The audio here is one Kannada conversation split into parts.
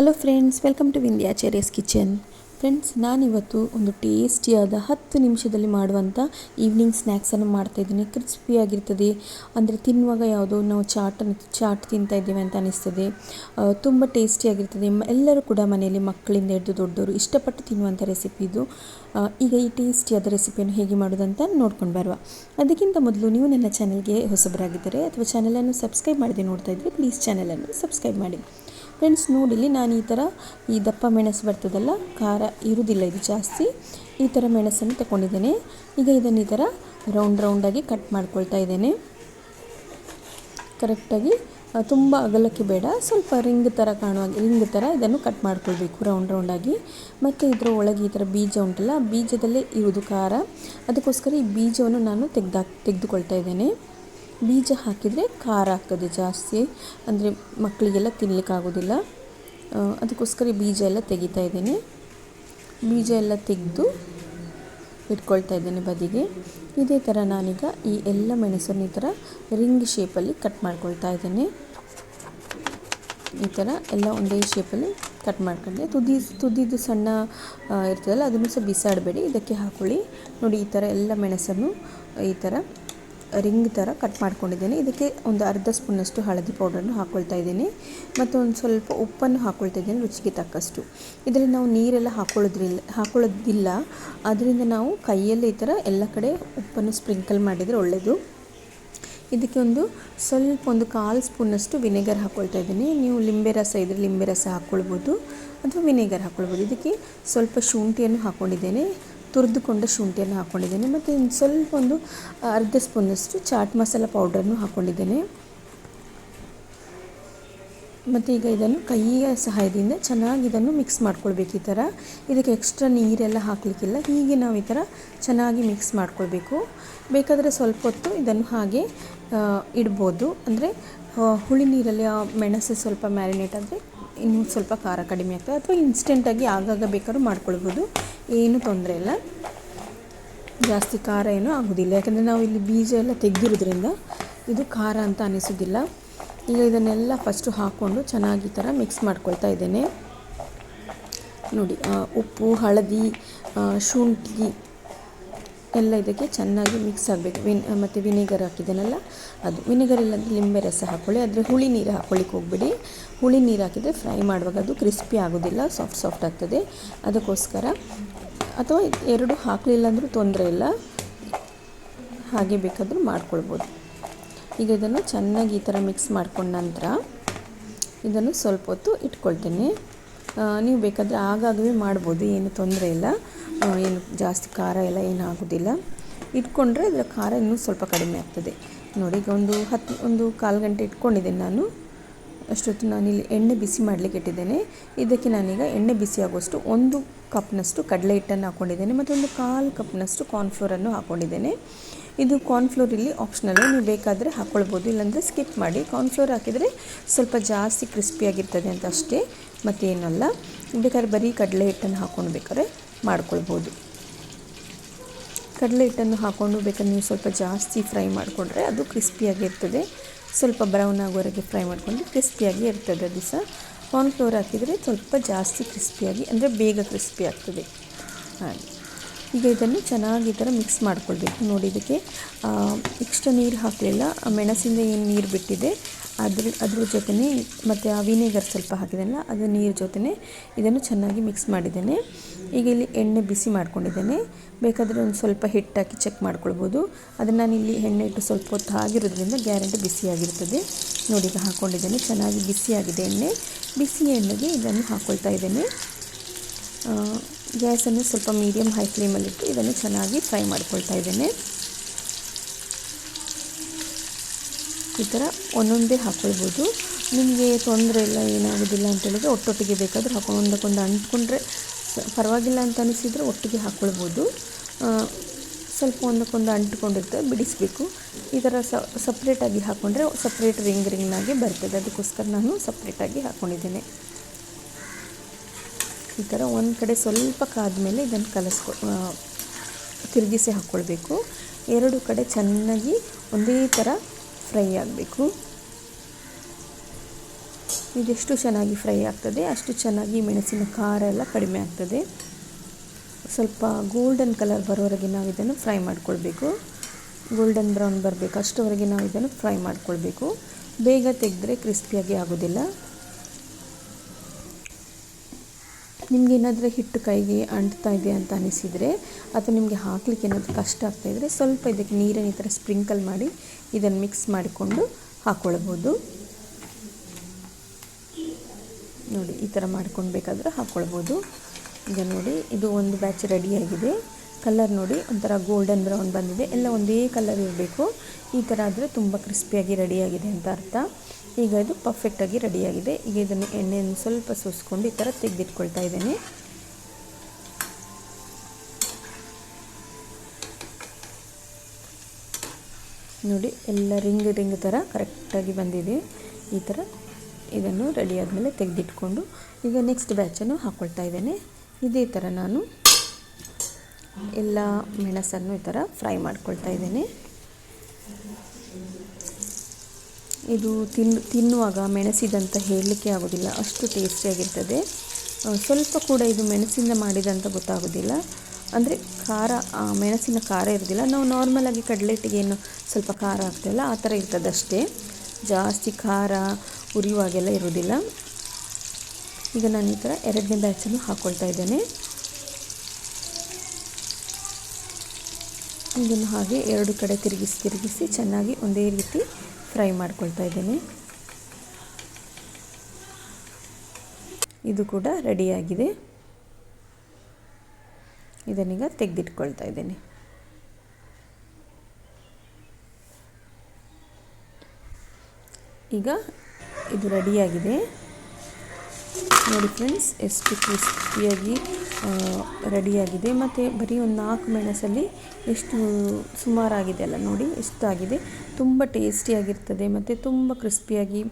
Hello friends welcome to Vindhyacharya's kitchen friends ನಾನಿವತ್ತು ಒಂದು ಟೇಸ್ಟಿಯಾದ ಹತ್ತು ನಿಮಿಷದಲ್ಲಿ ಮಾಡುವಂಥ ಈವ್ನಿಂಗ್ ಸ್ನ್ಯಾಕ್ಸನ್ನು ಮಾಡ್ತಾಯಿದ್ದೀನಿ ಕ್ರಿಸ್ಪಿಯಾಗಿರ್ತದೆ ಅಂದರೆ ತಿನ್ನುವಾಗ ಯಾವುದೋ ನಾವು ಚಾಟನ್ನು ಚಾಟ್ ತಿಂತಾ ಇದ್ದೀವಿ ಅಂತ ಅನಿಸ್ತದೆ. ತುಂಬ ಟೇಸ್ಟಿಯಾಗಿರ್ತದೆ ಎಲ್ಲರೂ ಕೂಡ ಮನೆಯಲ್ಲಿ ಮಕ್ಕಳಿಂದ ಹಿಡಿದು ದೊಡ್ಡವರು ಇಷ್ಟಪಟ್ಟು ತಿನ್ನುವಂಥ ರೆಸಿಪಿ ಇದು. ಈಗ ಈ ಟೇಸ್ಟಿಯಾದ ರೆಸಿಪಿಯನ್ನು ಹೇಗೆ ಮಾಡೋದಂತ ನೋಡ್ಕೊಂಡು ಬರುವ. ಅದಕ್ಕಿಂತ ಮೊದಲು ನೀವು ನನ್ನ ಚಾನಲ್ಗೆ ಹೊಸಬರಾಗಿದ್ದರೆ ಅಥವಾ ಚಾನಲನ್ನು ಸಬ್ಸ್ಕ್ರೈಬ್ ಮಾಡದೆ ನೋಡ್ತಾ ಇದ್ದರೆ ಪ್ಲೀಸ್ ಚಾನಲನ್ನು ಸಬ್ಸ್ಕ್ರೈಬ್ ಮಾಡಿ. ಫ್ರೆಂಡ್ಸ್ ನೋಡಿಲಿ ನಾನು ಈ ಥರ ಈ ದಪ್ಪ ಮೆಣಸು ಬರ್ತದಲ್ಲ, ಖಾರ ಇರುವುದಿಲ್ಲ ಇದು ಜಾಸ್ತಿ. ಈ ಥರ ಮೆಣಸನ್ನು ತಗೊಂಡಿದ್ದೇನೆ. ಈಗ ಇದನ್ನು ಈ ಥರ ರೌಂಡ್ ರೌಂಡಾಗಿ ಕಟ್ ಮಾಡ್ಕೊಳ್ತಾ ಇದ್ದೇನೆ. ಕರೆಕ್ಟಾಗಿ ತುಂಬ ಅಗಲಕ್ಕೆ ಬೇಡ, ಸ್ವಲ್ಪ ರಿಂಗ್ ಥರ ಕಾಣುವ ರಿಂಗ್ ಥರ ಇದನ್ನು ಕಟ್ ಮಾಡ್ಕೊಳ್ಬೇಕು ರೌಂಡ್ ರೌಂಡಾಗಿ ಮತ್ತು ಇದರ ಒಳಗೆ ಈ ಥರ ಬೀಜ ಉಂಟಲ್ಲ, ಬೀಜದಲ್ಲೇ ಇರುವುದು ಖಾರ. ಅದಕ್ಕೋಸ್ಕರ ಈ ಬೀಜವನ್ನು ನಾನು ತೆಗ್ದಾಕ್, ತೆಗೆದುಕೊಳ್ತಾ ಇದ್ದೇನೆ. ಬೀಜ ಹಾಕಿದರೆ ಖಾರ ಆಗ್ತದೆ ಜಾಸ್ತಿ. ಅಂದರೆ ಮಕ್ಕಳಿಗೆಲ್ಲ ತಿನ್ನಲಿಕ್ಕಾಗೋದಿಲ್ಲ ಅದಕ್ಕೋಸ್ಕರ ಬೀಜ ಎಲ್ಲ ತೆಗಿತಾ ಇದ್ದೇನೆ. ಬೀಜ ಎಲ್ಲ ತೆಗೆದು ಇಟ್ಕೊಳ್ತಾ ಇದ್ದೇನೆ ಬದಿಗೆ. ಇದೇ ಥರ ನಾನೀಗ ಈ ಎಲ್ಲ ಮೆಣಸನ್ನು ಈ ಥರ ರಿಂಗ್ ಶೇಪಲ್ಲಿ ಕಟ್ ಮಾಡ್ಕೊಳ್ತಾ ಇದ್ದೇನೆ. ಈ ಥರ ಎಲ್ಲ ಒಂದೇ ಶೇಪಲ್ಲಿ ಕಟ್ ಮಾಡ್ಕೊಂಡೆ. ತುದಿ, ತುದಿದು ಸಣ್ಣ ಇರ್ತದಲ್ಲ, ಅದನ್ನು ಸಹ ಬಿಸಾಡಬೇಡಿ. ಇದಕ್ಕೆ ಹಾಕೊಳ್ಳಿ. ನೋಡಿ, ಈ ಥರ ಎಲ್ಲ ಮೆಣಸನ್ನು ಈ ಥರ ರಿಂಗ್ ಥರ ಕಟ್ ಮಾಡ್ಕೊಂಡಿದ್ದೀನಿ. ಇದಕ್ಕೆ ಒಂದು ಅರ್ಧ ಸ್ಪೂನಷ್ಟು ಹಳದಿ ಪೌಡರನ್ನು ಹಾಕ್ಕೊಳ್ತಾ ಇದ್ದೀನಿ. ಮತ್ತು ಒಂದು ಸ್ವಲ್ಪ ಉಪ್ಪನ್ನು ಹಾಕ್ಕೊಳ್ತಾ ಇದ್ದೀನಿ ರುಚಿಗೆ ತಕ್ಕಷ್ಟು. ಇದರಲ್ಲಿ ನಾವು ನೀರೆಲ್ಲ ಹಾಕೊಳ್ಳೋದ್ರಿಲ್ಲ ಹಾಕೊಳ್ಳೋದಿಲ್ಲ. ಅದರಿಂದ ನಾವು ಕೈಯಲ್ಲಿ ಈ ಥರ ಎಲ್ಲ ಕಡೆ ಉಪ್ಪನ್ನು ಸ್ಪ್ರಿಂಕಲ್ ಮಾಡಿದರೆ ಒಳ್ಳೆಯದು ಇದಕ್ಕೆ ಒಂದು ಸ್ವಲ್ಪ ಒಂದು ಕಾಲು ಸ್ಪೂನಷ್ಟು ವಿನೆಗರ್ ಹಾಕ್ಕೊಳ್ತಾ ಇದ್ದೀನಿ. ನೀವು ಲಿಂಬೆ ರಸ ಇದ್ದರೆ ಲಿಂಬೆ ರಸ ಹಾಕ್ಕೊಳ್ಬೋದು ಅಥವಾ ವಿನೆಗರ್ ಹಾಕ್ಕೊಳ್ಬೋದು ಇದಕ್ಕೆ ಸ್ವಲ್ಪ ಶುಂಠಿಯನ್ನು ಹಾಕ್ಕೊಂಡಿದ್ದೇನೆ ತುರಿದುಕೊಂಡ ಶುಂಠಿಯನ್ನು ಹಾಕ್ಕೊಂಡಿದ್ದೇನೆ ಮತ್ತು ಇನ್ನು ಸ್ವಲ್ಪ ಒಂದು ಅರ್ಧ ಸ್ಪೂನಷ್ಟು ಚಾಟ್ ಮಸಾಲ ಪೌಡರನ್ನು ಹಾಕ್ಕೊಂಡಿದ್ದೇನೆ ಮತ್ತು ಈಗ ಇದನ್ನು ಕೈಯ ಸಹಾಯದಿಂದ ಚೆನ್ನಾಗಿ ಇದನ್ನು ಮಿಕ್ಸ್ ಮಾಡ್ಕೊಳ್ಬೇಕು ಈ ಥರ. ಇದಕ್ಕೆ ಎಕ್ಸ್ಟ್ರಾ ನೀರೆಲ್ಲ ಹಾಕಲಿಕ್ಕಿಲ್ಲ. ಹೀಗೆ ನಾವು ಈ ಥರ ಚೆನ್ನಾಗಿ ಮಿಕ್ಸ್ ಮಾಡ್ಕೊಳ್ಬೇಕು. ಬೇಕಾದರೆ ಸ್ವಲ್ಪ ಹೊತ್ತು ಇದನ್ನು ಹಾಗೆ ಇಡ್ಬೋದು. ಅಂದರೆ ಹುಳಿ ನೀರಲ್ಲಿ ಮೆಣಸು ಸ್ವಲ್ಪ ಮ್ಯಾರಿನೇಟ್ ಆದರೆ ಇನ್ನೂ ಸ್ವಲ್ಪ ಖಾರ ಕಡಿಮೆ ಆಗ್ತದೆ ಅಥವಾ ಇನ್ಸ್ಟೆಂಟಾಗಿ ಆಗಾಗ ಬೇಕಾದ್ರೂ ಮಾಡ್ಕೊಳ್ಬೋದು. ಏನು ತೊಂದರೆ ಇಲ್ಲ. ಜಾಸ್ತಿ ಖಾರ ಏನೂ ಆಗೋದಿಲ್ಲ. ಯಾಕಂದರೆ ನಾವು ಇಲ್ಲಿ ಬೀಜ ಎಲ್ಲ ತೆಗೆದಿರೋದ್ರಿಂದ ಇದು ಖಾರ ಅಂತ ಅನಿಸೋದಿಲ್ಲ. ಈಗ ಇದನ್ನೆಲ್ಲ ಫಸ್ಟು ಹಾಕ್ಕೊಂಡು ಚೆನ್ನಾಗಿ ಥರ ಮಿಕ್ಸ್ ಮಾಡ್ಕೊಳ್ತಾ ಇದ್ದೇನೆ. ನೋಡಿ ಉಪ್ಪು, ಹಳದಿ ಶುಂಠಿ ಎಲ್ಲ ಇದಕ್ಕೆ ಚೆನ್ನಾಗಿ ಮಿಕ್ಸ್ ಆಗಬೇಕು. ವಿನ್ ಮತ್ತು ವಿನೆಗರ್ ಹಾಕಿದ್ದೇನಲ್ಲ ಅದು ವಿನೆಗರ್ ಇಲ್ಲಾಂದರೆ ಲಿಂಬೆ ರಸ ಹಾಕ್ಕೊಳ್ಳಿ ಆದರೆ ಹುಳಿ ನೀರು ಹಾಕ್ಕೊಳ್ಳಿಕ್ಕೆ ಹೋಗ್ಬೇಡಿ. ಹುಳಿ ನೀರು ಹಾಕಿದರೆ ಫ್ರೈ ಮಾಡುವಾಗ ಅದು ಕ್ರಿಸ್ಪಿ ಆಗೋದಿಲ್ಲ ಸಾಫ್ಟ್ ಸಾಫ್ಟ್ ಆಗ್ತದೆ. ಅದಕ್ಕೋಸ್ಕರ, ಅಥವಾ ಎರಡು ಹಾಕಲಿಲ್ಲ ಅಂದರೂ ತೊಂದರೆ ಇಲ್ಲ. ಹಾಗೆ ಬೇಕಾದರೂ ಮಾಡ್ಕೊಳ್ಬೋದು. ಈಗ ಇದನ್ನು ಚೆನ್ನಾಗಿ ಈ ಥರ ಮಿಕ್ಸ್ ಮಾಡ್ಕೊಂಡ ನಂತರ ಇದನ್ನು ಸ್ವಲ್ಪ ಹೊತ್ತು ಇಟ್ಕೊಳ್ತೇನೆ. ನೀವು ಬೇಕಾದರೆ ಆಗಾಗವೇ ಮಾಡ್ಬೋದು, ಏನು ತೊಂದರೆ ಇಲ್ಲ. ಏನು ಜಾಸ್ತಿ ಖಾರ ಎಲ್ಲ ಏನಾಗೋದಿಲ್ಲ ಇಟ್ಕೊಂಡ್ರೆ ಅದರ ಖಾರ ಇನ್ನೂ ಸ್ವಲ್ಪ ಕಡಿಮೆ ಆಗ್ತದೆ. ನೋಡಿ, ಈಗ ಒಂದು ಹತ್ತು ಒಂದು ಕಾಲು ಗಂಟೆ ಇಟ್ಕೊಂಡಿದ್ದೇನೆ ನಾನು. ಅಷ್ಟೊತ್ತು ನಾನಿಲ್ಲಿ ಎಣ್ಣೆ ಬಿಸಿ ಮಾಡಲಿಕ್ಕೆ ಇಟ್ಟಿದ್ದೇನೆ. ಇದಕ್ಕೆ ನಾನೀಗ ಎಣ್ಣೆ ಬಿಸಿ ಆಗುವಷ್ಟು ಒಂದು ಕಪ್ನಷ್ಟು ಕಡಲೆ ಹಿಟ್ಟನ್ನು ಹಾಕ್ಕೊಂಡಿದ್ದೇನೆ ಮತ್ತು ಒಂದು ಕಾಲು ಕಪ್ನಷ್ಟು ಕಾರ್ನ್ಫ್ಲೋರನ್ನು ಹಾಕ್ಕೊಂಡಿದ್ದೇನೆ ಇದು ಕಾರ್ನ್ಫ್ಲೋರ್ ಇಲ್ಲಿ ಆಪ್ಷನಲ್ಲು ನೀವು ಬೇಕಾದರೆ ಹಾಕ್ಕೊಳ್ಬೋದು ಇಲ್ಲಾಂದರೆ ಸ್ಕಿಪ್ ಮಾಡಿ. ಕಾರ್ನ್ಫ್ಲೋರ್ ಹಾಕಿದರೆ ಸ್ವಲ್ಪ ಜಾಸ್ತಿ ಕ್ರಿಸ್ಪಿಯಾಗಿರ್ತದೆ ಅಂತ ಅಷ್ಟೇ, ಮತ್ತೇನಲ್ಲ. ಬೇಕಾದ್ರೆ ಬರೀ ಕಡಲೆ ಹಿಟ್ಟನ್ನು ಹಾಕ್ಕೊಂಡು ಬೇಕಾದ್ರೆ ಮಾಡ್ಕೊಳ್ಬೋದು. ಕಡಲೆ ಹಿಟ್ಟನ್ನು ಹಾಕ್ಕೊಂಡು ಬೇಕಾದ್ರೆ ನೀವು ಸ್ವಲ್ಪ ಜಾಸ್ತಿ ಫ್ರೈ ಮಾಡಿಕೊಂಡ್ರೆ ಅದು ಕ್ರಿಸ್ಪಿಯಾಗಿರ್ತದೆ ಸ್ವಲ್ಪ ಬ್ರೌನ್ ಆಗೋವರೆಗೆ ಫ್ರೈ ಮಾಡಿಕೊಂಡು ಕ್ರಿಸ್ಪಿಯಾಗಿ ಇರ್ತದೆ ಅದು ಸಹ. ಕಾರ್ನ್ಫ್ಲೋರ್ ಹಾಕಿದರೆ ಸ್ವಲ್ಪ ಜಾಸ್ತಿ ಕ್ರಿಸ್ಪಿಯಾಗಿ ಅಂದರೆ ಬೇಗ ಕ್ರಿಸ್ಪಿ ಆಗ್ತದೆ. ಹಾಗೆ. ಈಗ ಇದನ್ನು ಚೆನ್ನಾಗಿ ಈ ಥರ ಮಿಕ್ಸ್ ಮಾಡ್ಕೊಳ್ಬೇಕು. ನೋಡಿ, ಇದಕ್ಕೆ ಎಕ್ಸ್ಟ್ರಾ ನೀರು ಹಾಕಲಿಲ್ಲ. ಮೆಣಸಿಂದ ಏನು ನೀರು ಬಿಟ್ಟಿದೆ ಅದ್ರ ಅದ್ರ ಜೊತೆನೇ ಮತ್ತು ಆ ವಿನೆಗರ್ ಸ್ವಲ್ಪ ಹಾಕಿದೆನಲ್ಲ, ಅದು ನೀರು ಜೊತೆನೇ ಇದನ್ನು ಚೆನ್ನಾಗಿ ಮಿಕ್ಸ್ ಮಾಡಿದ್ದೇನೆ. ಈಗ ಇಲ್ಲಿ ಎಣ್ಣೆ ಬಿಸಿ ಮಾಡ್ಕೊಂಡಿದ್ದೇನೆ. ಬೇಕಾದರೆ ಒಂದು ಸ್ವಲ್ಪ ಹಿಟ್ಟಾಕಿ ಚೆಕ್ ಮಾಡ್ಕೊಳ್ಬೋದು. ಅದನ್ನು ನಾನು ಇಲ್ಲಿ ಎಣ್ಣೆ ಇಟ್ಟು ಸ್ವಲ್ಪ ಹೊತ್ತು ಆಗಿರೋದ್ರಿಂದ ಗ್ಯಾರಂಟಿ ಬಿಸಿಯಾಗಿರ್ತದೆ ನೋಡಿ, ಈಗ ಹಾಕ್ಕೊಂಡಿದ್ದೇನೆ ಚೆನ್ನಾಗಿ ಬಿಸಿಯಾಗಿದೆ ಎಣ್ಣೆ. ಬಿಸಿ ಎಣ್ಣೆಗೆ ಇದನ್ನು ಹಾಕ್ಕೊಳ್ತಾ ಇದ್ದೇನೆ. ಗ್ಯಾಸನ್ನು ಸ್ವಲ್ಪ ಮೀಡಿಯಮ್ ಹೈ ಫ್ಲೇಮಲ್ಲಿಟ್ಟು ಇದನ್ನು ಚೆನ್ನಾಗಿ ಫ್ರೈ ಮಾಡ್ಕೊಳ್ತಾ ಇದ್ದೇನೆ. ಈ ಥರ ಒಂದೊಂದೇ ಹಾಕ್ಕೊಳ್ಬೋದು. ನಿಮಗೆ ತೊಂದರೆ ಇಲ್ಲ, ಏನಾಗೋದಿಲ್ಲ ಅಂತ ಹೇಳಿದ್ರೆ ಒಟ್ಟೊಟ್ಟಿಗೆ ಬೇಕಾದರೂ ಹಾಕೊಂಡು ಒಂದಕ್ಕೊಂದು ಅಂಟ್ಕೊಂಡ್ರೆ ಪರವಾಗಿಲ್ಲ ಅಂತ ಅನಿಸಿದರೆ ಒಟ್ಟಿಗೆ ಹಾಕ್ಕೊಳ್ಬೋದು. ಸ್ವಲ್ಪ ಒಂದಕ್ಕೊಂದು ಅಂಟ್ಕೊಂಡಿರ್ತದೆ ಬಿಡಿಸಬೇಕು. ಈ ಥರ ಸಪ್ರೇಟಾಗಿ ಹಾಕ್ಕೊಂಡ್ರೆ ಸಪ್ರೇಟ್ ರಿಂಗ್ ರಿಂಗ್ನಾಗೆ ಬರ್ತದೆ. ಅದಕ್ಕೋಸ್ಕರ ನಾನು ಸಪ್ರೇಟಾಗಿ ಹಾಕ್ಕೊಂಡಿದ್ದೇನೆ. ಈ ಥರ ಒಂದು ಕಡೆ ಸ್ವಲ್ಪ ಕಾದ್ಮೇಲೆ ಇದನ್ನು ಕಲಸ್ಕೊ ತಿರುಗಿಸಿ ಹಾಕ್ಕೊಳ್ಬೇಕು. ಎರಡು ಕಡೆ ಚೆನ್ನಾಗಿ ಒಂದೇ ಥರ ಫ್ರೈ ಆಗಬೇಕು. ಇದೆಷ್ಟು ಚೆನ್ನಾಗಿ ಫ್ರೈ ಆಗ್ತದೆ. ಅಷ್ಟು ಚೆನ್ನಾಗಿ ಮೆಣಸಿನ ಖಾರ ಎಲ್ಲ ಕಡಿಮೆ ಆಗ್ತದೆ. ಸ್ವಲ್ಪ ಗೋಲ್ಡನ್ ಕಲರ್ ಬರೋವರೆಗೆ ನಾವು ಇದನ್ನು ಫ್ರೈ ಮಾಡ್ಕೊಳ್ಬೇಕು. ಗೋಲ್ಡನ್ ಬ್ರೌನ್ ಬರಬೇಕು ಅಷ್ಟರವರೆಗೆ ನಾವು ಇದನ್ನು ಫ್ರೈ ಮಾಡ್ಕೊಳ್ಬೇಕು. ಬೇಗ ತೆಗೆದ್ರೆ ಕ್ರಿಸ್ಪಿಯಾಗಿ ಆಗೋದಿಲ್ಲ. ನಿಮ್ಗೆ ಏನಾದರೂ ಹಿಟ್ಟು ಕೈಗೆ ಅಂಟ್ತಾ ಇದೆ ಅಂತ ಅನಿಸಿದರೆ ಅಥವಾ ನಿಮಗೆ ಹಾಕಲಿಕ್ಕೆ ಏನಾದರೂ ಕಷ್ಟ ಆಗ್ತಾಯಿದ್ರೆ ಸ್ವಲ್ಪ ಇದಕ್ಕೆ ನೀರನ್ನು ಈ ಥರ ಸ್ಪ್ರಿಂಕಲ್ ಮಾಡಿ ಇದನ್ನು ಮಿಕ್ಸ್ ಮಾಡಿಕೊಂಡು ಹಾಕ್ಕೊಳ್ಬೋದು ನೋಡಿ, ಈ ಥರ ಮಾಡ್ಕೊಂಡು ಬೇಕಾದರೆ ಹಾಕ್ಕೊಳ್ಬೋದು ಈಗ ನೋಡಿ, ಇದು ಒಂದು ಬ್ಯಾಚ್ ರೆಡಿಯಾಗಿದೆ ಕಲರ್ ನೋಡಿ, ಒಂಥರ ಗೋಲ್ಡನ್ ಬ್ರೌನ್ ಬಂದಿದೆ. ಎಲ್ಲ ಒಂದೇ ಕಲರ್ ಇರಬೇಕು. ಈ ಥರ ಆದರೆ ತುಂಬ ಕ್ರಿಸ್ಪಿಯಾಗಿ ರೆಡಿಯಾಗಿದೆ ಅಂತ ಅರ್ಥ. ಈಗ ಇದು ಪರ್ಫೆಕ್ಟಾಗಿ ರೆಡಿಯಾಗಿದೆ ಈಗ ಇದನ್ನು ಎಣ್ಣೆಯನ್ನು ಸ್ವಲ್ಪ ಸೂಸ್ಕೊಂಡು ಈ ಥರ ತೆಗೆದಿಟ್ಕೊಳ್ತಾ ಇದ್ದೇನೆ. ನೋಡಿ, ಎಲ್ಲ ರಿಂಗ್ ರಿಂಗ್ ಥರ ಕರೆಕ್ಟಾಗಿ ಬಂದಿದೆ. ಈ ಥರ ಇದನ್ನು ರೆಡಿ ಆದಮೇಲೆ ತೆಗೆದಿಟ್ಕೊಂಡು ಈಗ ನೆಕ್ಸ್ಟ್ ಬ್ಯಾಚನ್ನು ಹಾಕ್ಕೊಳ್ತಾ ಇದ್ದೇನೆ. ಇದೇ ಥರ ನಾನು ಎಲ್ಲ ಮೆಣಸನ್ನು ಈ ಥರ ಫ್ರೈ ಮಾಡ್ಕೊಳ್ತಾ ಇದ್ದೇನೆ. ಇದು ತಿನ್ನು ತಿನ್ನುವಾಗ ಮೆಣಸಿದಂತ ಹೇಳಲಿಕ್ಕೆ ಆಗೋದಿಲ್ಲ. ಅಷ್ಟು ಟೇಸ್ಟಿಯಾಗಿರ್ತದೆ ಸ್ವಲ್ಪ ಕೂಡ ಇದು ಮೆಣಸಿಂದ ಮಾಡಿದಂತ ಗೊತ್ತಾಗೋದಿಲ್ಲ. ಅಂದರೆ ಖಾರ ಮೆಣಸಿನ ಖಾರ ಇರೋದಿಲ್ಲ. ನಾವು ನಾರ್ಮಲಾಗಿ ಕಡಲೆಟ್ಟಿಗೆ ಏನು ಸ್ವಲ್ಪ ಖಾರ ಆಗ್ತದಲ್ಲ ಆ ಥರ ಇರ್ತದೆ ಅಷ್ಟೇ ಜಾಸ್ತಿ ಖಾರ ಉರಿಯುವಾಗೆಲ್ಲ ಇರೋದಿಲ್ಲ. ಈಗ ನಾನು ಈ ಥರ ಎರಡನೇ ಬ್ಯಾಚನ್ನು ಹಾಕ್ಕೊಳ್ತಾ ಇದ್ದೇನೆ. ಇದನ್ನು ಹಾಗೆ ಎರಡು ಕಡೆ ತಿರುಗಿಸಿ ತಿರುಗಿಸಿ ಚೆನ್ನಾಗಿ ಒಂದೇ ರೀತಿ ಫ್ರೈ ಮಾಡ್ಕೊಳ್ತಾ ಇದ್ದೀನಿ. ಇದು ಕೂಡ ರೆಡಿಯಾಗಿದೆ ಇದನ್ನೀಗ ತೆಗೆದಿಟ್ಕೊಳ್ತಾ ಇದ್ದೀನಿ. ಈಗ ಇದು ರೆಡಿಯಾಗಿದೆ ನೋಡಿ ಫ್ರೆಂಡ್ಸ್ ಎಷ್ಟು ಕ್ರಿಸ್ಪಿಯಾಗಿ ರೆಡಿಯಾಗಿದೆ ಮತ್ತು ಬರೀ ಒಂದು ನಾಲ್ಕು ಮೆಣಸಲ್ಲಿ ಎಷ್ಟು ಸುಮಾರಾಗಿದೆ ಅಲ್ಲ ನೋಡಿ, ಎಷ್ಟಾಗಿದೆ. ತುಂಬ ಟೇಸ್ಟಿಯಾಗಿರ್ತದೆ ಮತ್ತು ತುಂಬ ಕ್ರಿಸ್ಪಿಯಾಗಿ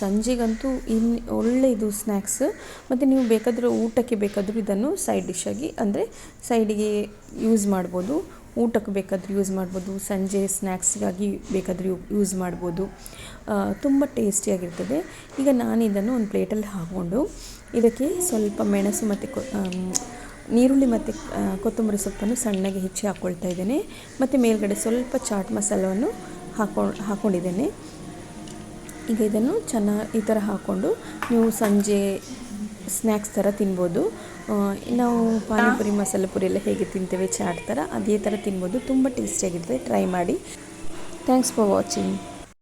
ಸಂಜೆಗಂತೂ ಇನ್ ಒಳ್ಳೆ ಇದು ಸ್ನ್ಯಾಕ್ಸ್ ಮತ್ತು ನೀವು ಬೇಕಾದರೂ ಊಟಕ್ಕೆ ಬೇಕಾದರೂ ಇದನ್ನು ಸೈಡ್ ಡಿಶ್ಶಾಗಿ ಅಂದರೆ ಸೈಡಿಗೆ ಯೂಸ್ ಮಾಡ್ಬೋದು. ಊಟಕ್ಕೆ ಬೇಕಾದರೂ ಯೂಸ್ ಮಾಡ್ಬೋದು. ಸಂಜೆ ಸ್ನ್ಯಾಕ್ಸ್ಗಾಗಿ ಬೇಕಾದರೂ ಯೂಸ್ ಮಾಡ್ಬೋದು. ತುಂಬ ಟೇಸ್ಟಿಯಾಗಿರ್ತದೆ. ಈಗ ನಾನು ಇದನ್ನು ಒಂದು ಪ್ಲೇಟಲ್ಲಿ ಹಾಕ್ಕೊಂಡು, ಇದಕ್ಕೆ ಸ್ವಲ್ಪ ಮೆಣಸು ಮತ್ತು ನೀರುಳ್ಳಿ ಮತ್ತು ಕೊತ್ತಂಬರಿ ಸೊಪ್ಪನ್ನು ಸಣ್ಣಗೆ ಹೆಚ್ಚಿ ಹಾಕ್ಕೊಳ್ತಾ ಇದ್ದೇನೆ. ಮತ್ತು ಮೇಲ್ಗಡೆ ಸ್ವಲ್ಪ ಚಾಟ್ ಮಸಾಲವನ್ನು ಹಾಕೊಂಡು ಹಾಕ್ಕೊಂಡಿದ್ದೇನೆ ಈಗ ಇದನ್ನು ಚೆನ್ನಾಗಿ ಈ ಥರ ಹಾಕ್ಕೊಂಡು ನೀವು ಸಂಜೆ ಸ್ನ್ಯಾಕ್ಸ್ ಥರ ತಿನ್ಬೋದು. ನಾವು ಪಾನಿಪುರಿ, ಮಸಾಲೆ ಪುರಿ ಎಲ್ಲ ಹೇಗೆ ತಿಂತೇವೆ, ಚಾಟ್ ಥರ, ಅದೇ ಥರ ತಿನ್ಬೋದು. ತುಂಬ ಟೇಸ್ಟಿಯಾಗಿರ್ತದೆ. ಟ್ರೈ ಮಾಡಿ. Thanks for watching.